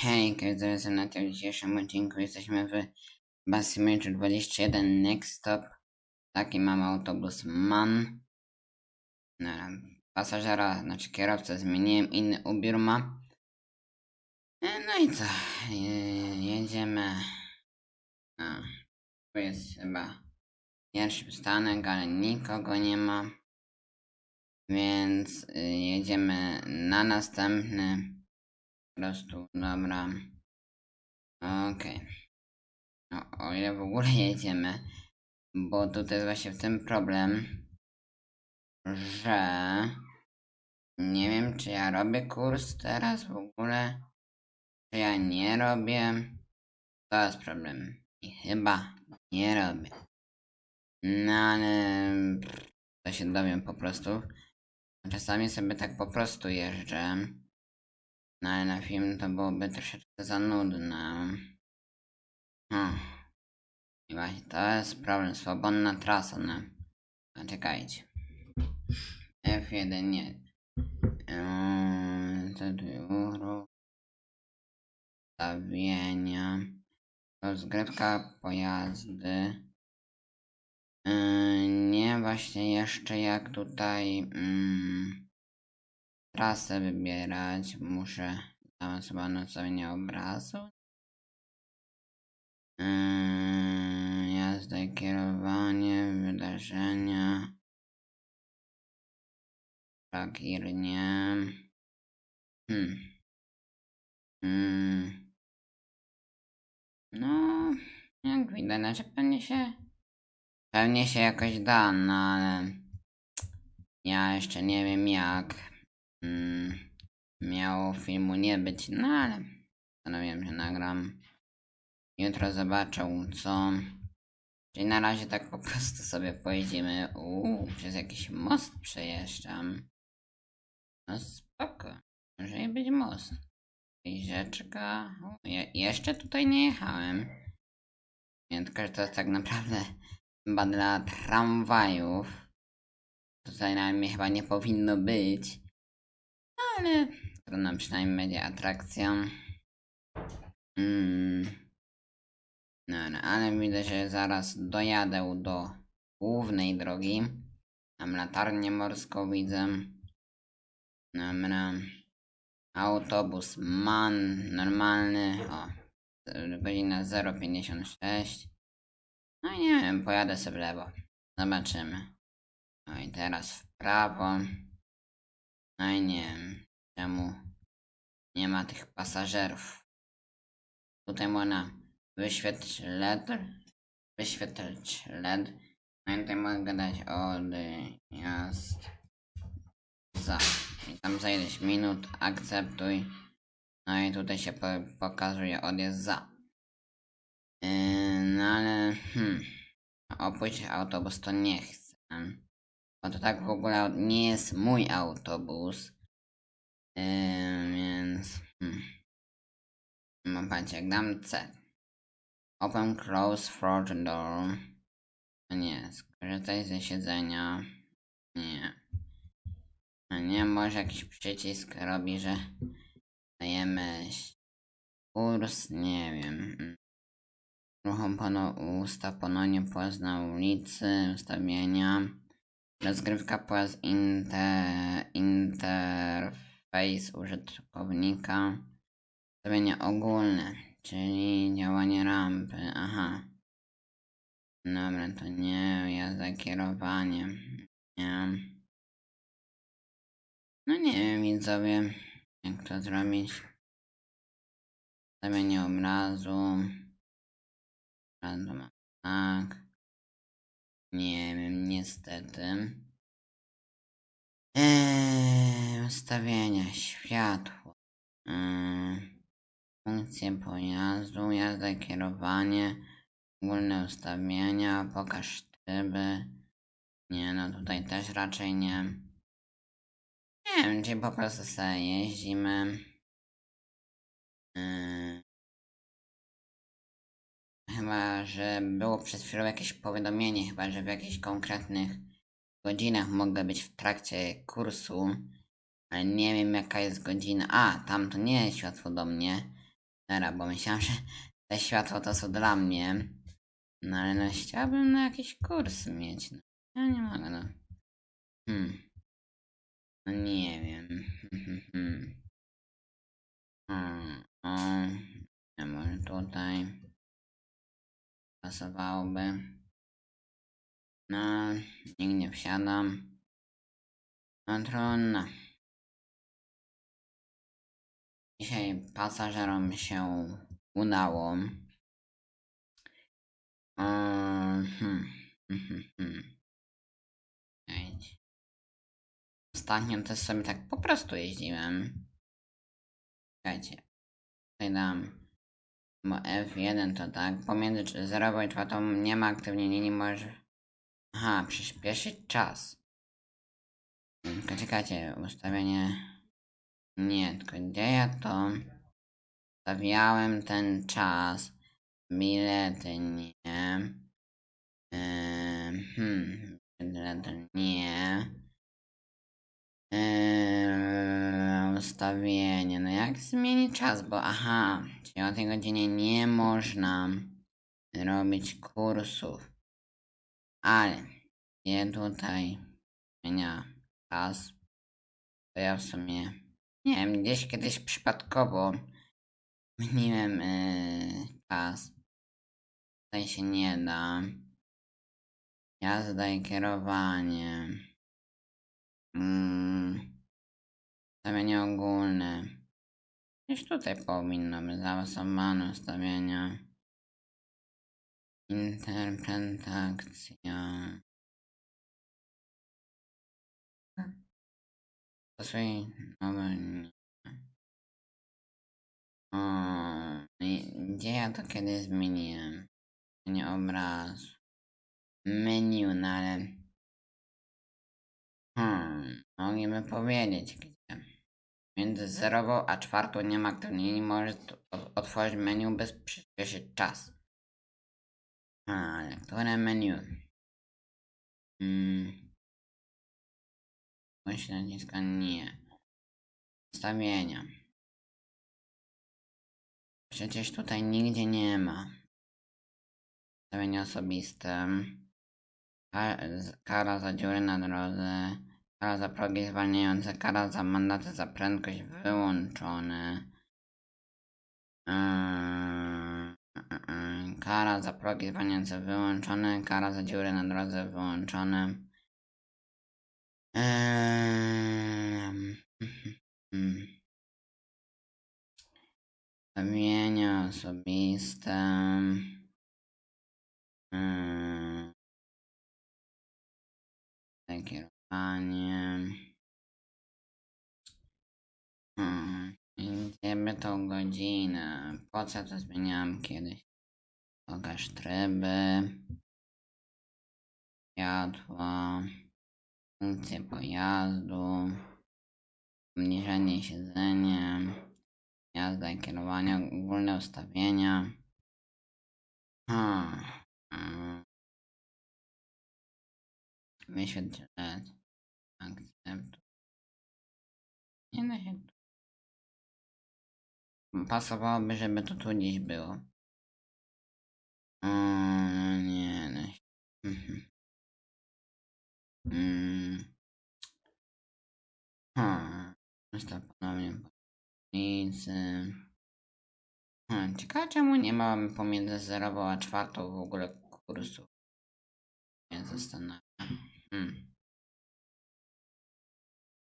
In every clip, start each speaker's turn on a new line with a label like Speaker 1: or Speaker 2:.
Speaker 1: Hej, jestem na tym dzisiejszym odcinku. Jesteśmy w Basymetry 21 Next Stop. Taki mamy autobus MAN. No, pasażera, znaczy kierowcę zmieniłem, inny ubiór ma. E, No i co? Je- Jedziemy. No, tu jest chyba pierwszy przystanek, ale nikogo nie ma. Więc y, jedziemy na następny. Po prostu, dobra. Okej. No, o ile w ogóle jedziemy, bo tutaj jest właśnie w tym problem, że nie wiem, czy ja robię kurs teraz w ogóle, czy ja nie robię. To jest problem. I chyba nie robię. No ale to się dowiem po prostu. Czasami sobie tak po prostu jeżdżę. No ale na film to byłoby troszeczkę za nudne. Hmm. I właśnie to jest problem. Swobodna trasa, no. A czekajcie. F1 nie. Eee, Co tu. Ustawienia. Rozgrywka pojazdy. Nie, właśnie jeszcze jak tutaj mm, trasę wybierać, muszę zaawansowane ustawienie obrazu. Eee, jazda kierowanie, wydarzenia. Szlagir nie. Hmm. Hmm. No, jak widać, znaczy pewnie się Pewnie się jakoś da, no ale ja jeszcze nie wiem jak. Mm, miało filmu nie być, no ale postanowiłem, że nagram. Jutro zobaczę co. Czyli na razie tak po prostu sobie pojedziemy. Uuu, przez jakiś most przejeżdżam. No spoko. Może i być most. Jakaś rzeczka. U, je, jeszcze tutaj nie jechałem. Nie, tylko że to jest tak naprawdę chyba dla tramwajów. Tutaj na mnie chyba nie powinno być. Ale trudno przynajmniej będzie atrakcją. Mm. No, ale widzę, że zaraz dojadę do głównej drogi. Tam latarnię morską widzę. Dobra. Autobus MAN normalny. O, godzina 056. No i nie wiem, pojadę sobie w lewo. Zobaczymy. No i teraz w prawo. No i nie wiem, czemu nie ma tych pasażerów. Tutaj można wyświetlić LED. Wyświetlić LED. No i tutaj mogę dać odjazd za. I tam za ileś minut akceptuj. No i tutaj się po pokazuje odjazd za. Yy, no ale hmm, opuść autobus to nie chcę. Bo to tak w ogóle nie jest mój autobus. Yy, więc hmm. Mam patrzcie, jak dam C. Open close front door. No nie, skorzystaj ze siedzenia. Nie. No nie, może jakiś przycisk robi, że dajemy kurs, nie wiem. Ruchom panu usta ponownie pojazd na ulicy, ustawienia. Rozgrywka pojazd inter, interfejs użytkownika. Ustawienia ogólne, czyli działanie rampy. Aha. Dobra, to nie, jazda kierowanie. Nie. No nie wiem, widzowie, jak to zrobić. Ustawienie obrazu. Obrazu mam tak. Nie wiem, niestety. Eee, ustawienia, światło. Eee, funkcje pojazdu, jazda kierowanie. Ogólne ustawienia, pokaż tryby. Nie, no tutaj też raczej nie. Nie wiem, czy po prostu sobie jeździmy. Yy. Chyba, że było przed chwilą jakieś powiadomienie, chyba, że w jakichś konkretnych godzinach mogę być w trakcie kursu, ale nie wiem jaka jest godzina. A, tam to nie jest światło do mnie, Dobra, bo myślałem, że te światła to są dla mnie. No ale no chciałbym na jakiś kurs mieć. No, ja nie mogę, no. Hmm. No nie wiem. Hmm. Hmm. O, nie może tutaj pasowałoby. No, nikt nie wsiadam. No trudno. Dzisiaj pasażerom się udało. Um, hmm, hmm, hmm. Ostatnio też sobie tak po prostu jeździłem. Czekajcie. Tutaj dam. Bo F1 to tak. Pomiędzy 0 i 4 nie ma aktywnie linii, może. Aha, przyspieszyć czas. Czekajcie, ustawienie. Nie, tylko gdzie ja to? Stawiałem ten czas. Bilety nie. Eee, hmm, bilety nie. Eee, ustawienie. No jak zmienić czas? Bo aha, czyli o tej godzinie nie można robić kursów. Ale je tutaj zmienia czas. To ja w sumie nie wiem, gdzieś kiedyś przypadkowo zmieniłem yy, czas. Tutaj się nie da. Jazda i kierowanie. Mm. Ustawienie ogólne. Gdzieś tutaj powinno być zaawansowane ustawienia. Interpretacja. Stosuj nowe. nie. O, i gdzie to kiedy zmieniłem? Nie obrazu. Menu, no ale. Hmm, mogliby powiedzieć gdzie. Między zerową a czwartą nie ma aktywnej linii, możesz otworzyć menu bez przyspieszyć czas. Ale które menu? Hmm. Bądź naciska nie. Ustawienia. Przecież tutaj nigdzie nie ma. Ustawienia osobiste. Kara za dziury na drodze. Kara za progi zwalniające. Kara za mandaty za prędkość wyłączone. Eee, eee, Kara za progi zwalniające wyłączone. Kara za dziury na drodze wyłączone. Eee, hmm. Ustawienia osobiste. Mm. Kierowanie. Hmm. Idziemy tą godzinę. Po co to zmieniałem kiedyś? Pokaż tryby. Światła. Funkcje pojazdu. Obniżenie siedzenia. Jazda i kierowanie. Ogólne ustawienia. Hmm. Mm. Wyświetl akcept. Nie da się. Pasowałoby, żeby to tu gdzieś było. Mm, nie da się. Mhm. Mm. Hmm. Ulicy. Hmm. Ciekawe czemu nie mamy pomiędzy zerową a czwartą w ogóle kursu. Nie zastanawiam. Hmm.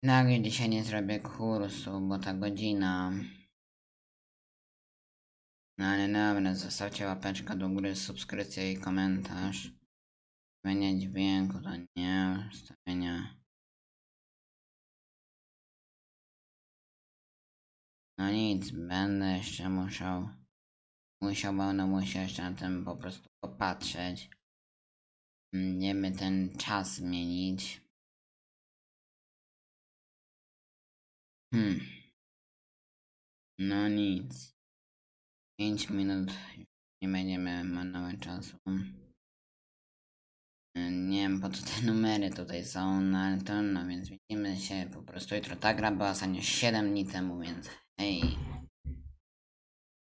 Speaker 1: Nagle dzisiaj nie zrobię kursu, bo ta godzina. No ale dobra, zostawcie łapeczkę do góry, subskrypcję i komentarz. Ustawienia dźwięku to nie, ustawienia. No nic, będę jeszcze musiał. Musiał, będę musiał jeszcze na tym po prostu popatrzeć. Będziemy ten czas zmienić. Hmm. No nic. 5 minut nie będziemy marnować czasu. Nie wiem po co te numery tutaj są, no ale to no więc widzimy się po prostu jutro. Ta gra była ostatnio 7 dni temu, więc 哎。